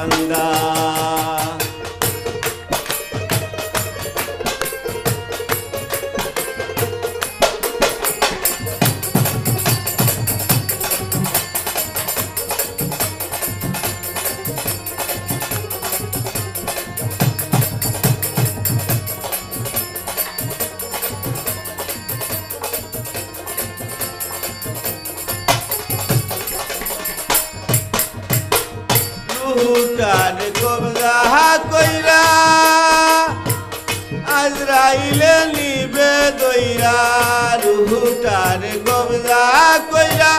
বান্দা রুহুটার কবজা কইরা। আজরাইলে নিবে দইরা, রুহুটার কবজা কইরা।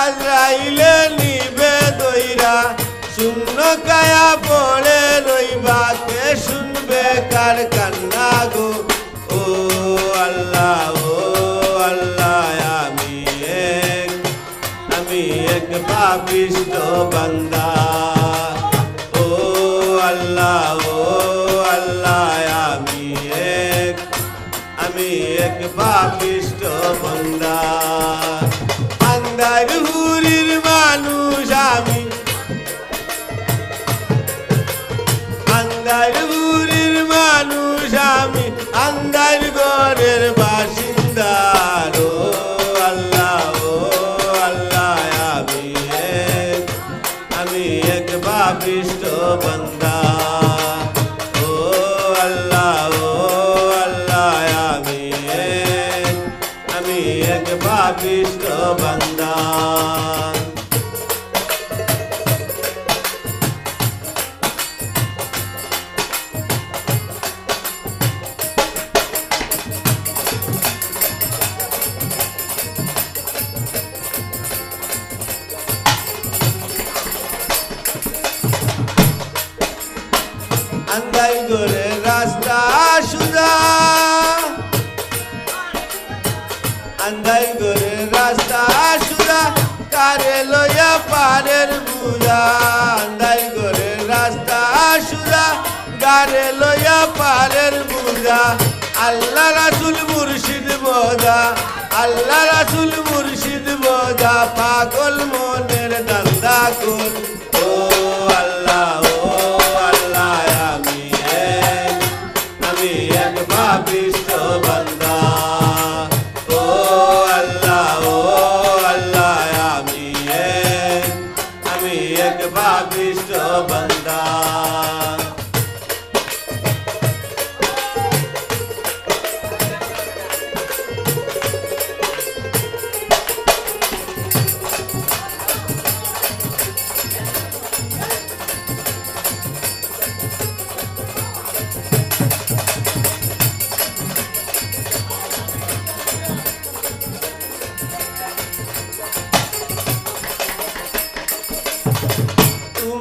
আজরাইলে নিবে দইরা, শূন্য কায়া পড়ে রইবা। কে শুনবে কার কান্না গো? ও আল্লাহ ও আল্লাহ, আমি এক আমি এক পাপিষ্ট বান্দা। আমি এক পাপিষ্ট বান্দা আন্দার হুরির মানুষ আমি। আন্দার হুরির মানুষ আমি। আন্দার ঘরের বাসিন্দা আমি। এক বাপিষ্ট বান্দা এক বাপিষ্ট বান্দা আন্দাই করে রাস্তা সুদা আন্দাই করে রাস্তা সুদা কারে লইয়া পারের বুঝা আন্দাই করে রাস্তা সুদা কারে লইয়া পারের বুঝা আল্লাহ রাসুল মুর্শিদ বোঝা আল্লাহ রাসুল মুর্শিদ বোঝা পাগল মনের দান্দা কর। ও আল্লাহ ও আল্লাহ, আমি আমি এক পাপিষ্ট বান্দা। আমি এক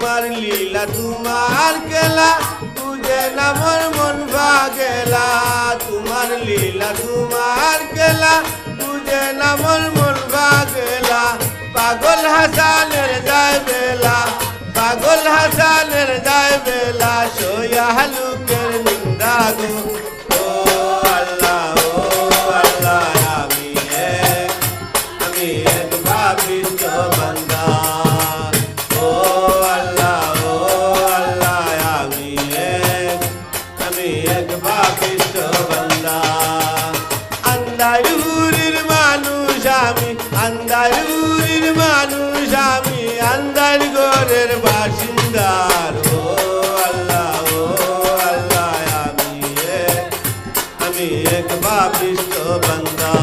তোমার লীলা, তোমার খেলা তুঝে নামর মন ভাগেলা। তোমার লীলা, তোমার খেলা তুঝে নামর মন ভাগেলা। পাগল হাসানের যায় বেলা, পাগল হাসানের যায় বেলা, সোয়া হালুকের নিন্দা গো। আমি এক আমি এক ভাবিষ্ট বান্দা আন্দারুরির মানুষ, আমি আন্দার ঘরের বাসিন্দার ও আল্লাহ ও আল্লাহ, আমি আমি এক বাপিষ্ট বান্দা।